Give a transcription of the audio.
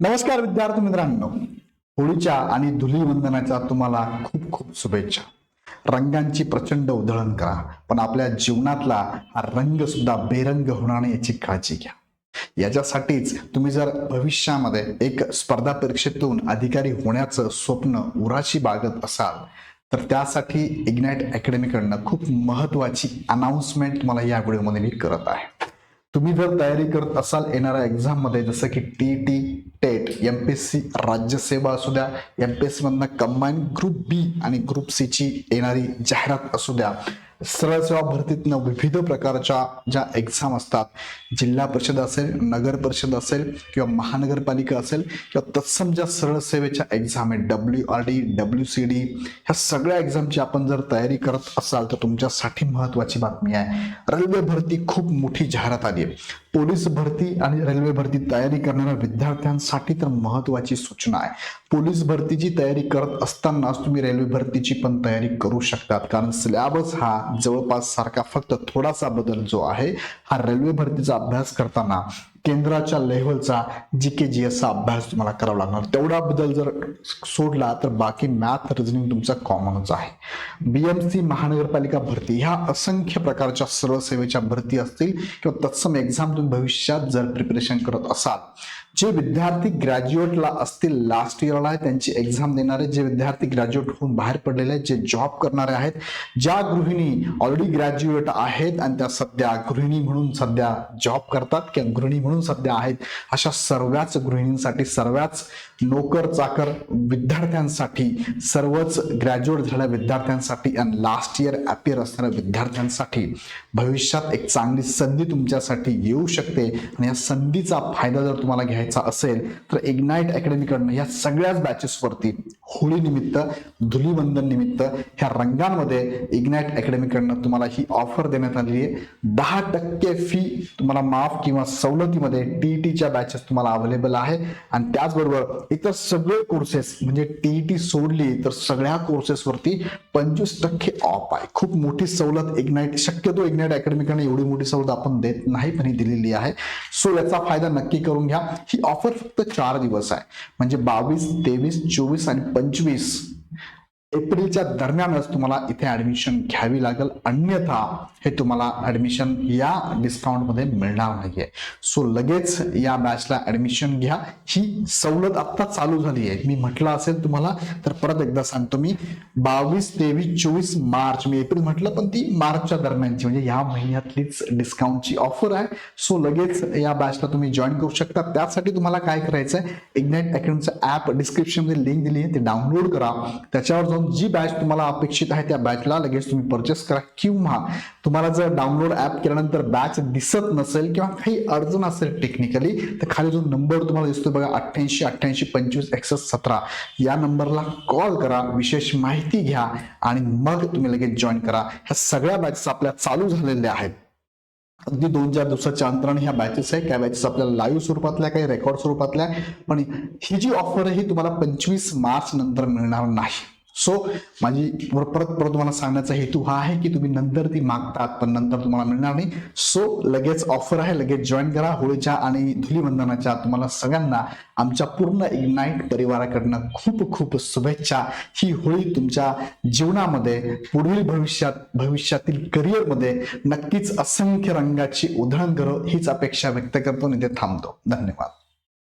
नमस्कार विद्यार्थी मित्रांनो. होळीच्या आणि धुलीवंदनाच्या तुम्हाला खूप खूप शुभेच्छा. रंगांची प्रचंड उधळण करा पण आपल्या जीवनातला हा रंग सुद्धा बेरंग होणार नाही याची काळजी घ्या. याच्यासाठीच तुम्ही जर भविष्यामध्ये एक स्पर्धा परीक्षेतून अधिकारी होण्याचं स्वप्न उराशी बाळगत असाल तर त्यासाठी इग्नाइट अकॅडमीकडनं खूप महत्वाची अनाउन्समेंट तुम्हाला या व्हिडिओमध्ये मी करत आहे. तुम्ही जर तयारी करत असाल येणाऱ्या एक्झाममध्ये जसं की T T TET M P S C राज्यसेवा असू द्या एम पी एस मधनं कंबाईन ग्रुप बी आणि ग्रुप सी ची येणारी जाहिरात असू द्या. सरळ सेवा भरतीतनं विविध प्रकारच्या ज्या एक्झाम असतात जिल्हा परिषद असेल नगर परिषद असेल किंवा महानगरपालिका असेल किंवा तत्सम ज्या सरळ सेवेच्या एक्झाम आहेत W R D W C D ह्या सगळ्या एक्झामची आपण जर तयारी करत असाल तर तुमच्यासाठी महत्वाची बातमी आहे. रेल्वे भरती खूप मोठी जाहिरात आली आहे. पोलीस भरती आणि रेल्वे भरती तयारी करणाऱ्या विद्यार्थ्यांसाठी तर महत्वाची सूचना आहे. पोलीस भरतीची तयारी करत असतानाच तुम्ही रेल्वे भरतीची पण तयारी करू शकतात. कारण सिलेबस हा जवळपास सारखा फक्त थोडासा बदल जो आहे हा रेल्वे भरतीचा अभ्यास करताना केंद्राच्या लेव्हलचा जी के जी एसचा अभ्यास तुम्हाला करावा लागणार. तेवढा बदल जर सोडला तर बाकी मॅथ रिझनिंग तुमचा कॉमनच आहे. बीएमसी महानगरपालिका भरती ह्या असंख्य प्रकारच्या सरळ सेवेच्या भरती असतील किंवा तत्सम एक्झाम तुम्ही भविष्यात जर प्रिपरेशन करत असाल जे विद्यार्थी ग्रॅज्युएटला असतील लास्ट इयरला आहे त्यांची एक्झाम देणारे जे विद्यार्थी ग्रॅज्युएट होऊन बाहेर पडलेले आहेत जे जॉब करणारे आहेत ज्या गृहिणी ऑलरेडी ग्रॅज्युएट आहेत आणि त्या सध्या गृहिणी म्हणून सध्या जॉब करतात किंवा गृहिणी म्हणून सध्या आहेत अशा सर्वच गृहिणींसाठी सर्वच नोकर चाकर विद्यार्थ्यांसाठी सर्वच ग्रॅज्युएट झालेल्या विद्यार्थ्यांसाठी आणि लास्ट इयर अपियर असणाऱ्या विद्यार्थ्यांसाठी भविष्यात एक चांगली संधी तुमच्यासाठी येऊ शकते. आणि या संधीचा फायदा जर तुम्हाला घ्यायचा असेल तर इग्नाईट अकॅडमीकडनं या सगळ्याच बॅचेसवरती होळी निमित्त धुलीवंदन निमित्त ह्या रंगांमध्ये इग्नाइट अकॅडमीकडनं तुम्हाला ही ऑफर देण्यात आली आहे. दहा टक्के फी तुम्हाला माफ किंवा सवलतीमध्ये टीईटीच्या बॅचेस तुम्हाला अवेलेबल आहे. आणि त्याचबरोबर इतर सगळे कोर्सेस म्हणजे टीईटी सोडली तर सगळ्या कोर्सेसवरती पंचवीस टक्के ऑफ आहे. खूप मोठी सवलत इग्नाईट शक्यतो इग्नाईट अकॅडमीकडे एवढी मोठी सवलत आपण देत नाही पण ही दिलेली आहे. सो याचा फायदा नक्की करून घ्या. ही ऑफर फक्त चार दिवस आहे. म्हणजे बावीस तेवीस चोवीस आणि पंचवीस एप्रिलच्या दरम्यानच तुम्हाला इथे ऍडमिशन घ्यावी लागेल. अन्यथा हे तुम्हाला ऍडमिशन या डिस्काउंटमध्ये मिळणार नाहीये. सो लगेच या बॅचला ऍडमिशन घ्या. ही सवलत आत्ता चालू झाली आहे मी म्हटलं असेल तुम्हाला तर परत एकदा सांगतो मी. बावीस तेवीस चोवीस मार्च मी एप्रिल म्हटलं पण ती मार्चच्या दरम्यानची म्हणजे या महिन्यातलीच डिस्काउंटची ऑफर आहे. सो लगेच या बॅचला तुम्ही जॉईन करू शकता. त्यासाठी तुम्हाला काय करायचं आहे इग्नाईट अकॅडमीचं ऍप डिस्क्रिप्शनमध्ये लिंक दिली आहे. ते डाउनलोड करा. त्याच्यावर जाऊन जी बॅच तुम्हाला अपेक्षित आहे त्या बॅचला लगेच तुम्ही परचेस करा. किंवा तुम्हाला जर डाउनलोड ॲप केल्यानंतर बॅच दिसत नसेल किंवा काही अडचण असेल टेक्निकली तर खाली जो नंबर तुम्हाला दिसतो बघा अठ्ठ्याऐंशी अठ्ठ्याऐंशी पंचवीस एकसष्ट सतरा. या नंबरला कॉल करा विशेष माहिती घ्या आणि मग तुम्ही लगेच जॉईन करा. ह्या सगळ्या बॅचेस आपल्या चालू झालेल्या आहेत. अगदी दोन चार दिवसाच्या अंतराने ह्या बॅचेस आहे त्या बॅचेस आपल्याला लाईव्ह स्वरूपातल्या काही रेकॉर्ड स्वरूपातल्या पण ही जी ऑफर आहे ही तुम्हाला पंचवीस मार्च नंतर मिळणार नाही. सो माझी परत परत तुम्हाला सांगण्याचा हेतू हा आहे की तुम्ही नंतर ती मागतात पण नंतर तुम्हाला मिळणार नाही. सो लगेच ऑफर आहे लगेच जॉईन करा. होळीच्या आणि धुलीवंदनाच्या तुम्हाला सगळ्यांना आमच्या पूर्ण इग्नाईट परिवाराकडनं खूप खूप शुभेच्छा. ही होळी तुमच्या जीवनामध्ये पुढील भविष्यात भविष्यातील करिअरमध्ये नक्कीच असंख्य रंगाची उधळण करो हीच अपेक्षा व्यक्त करतो आणि ते थांबतो. धन्यवाद.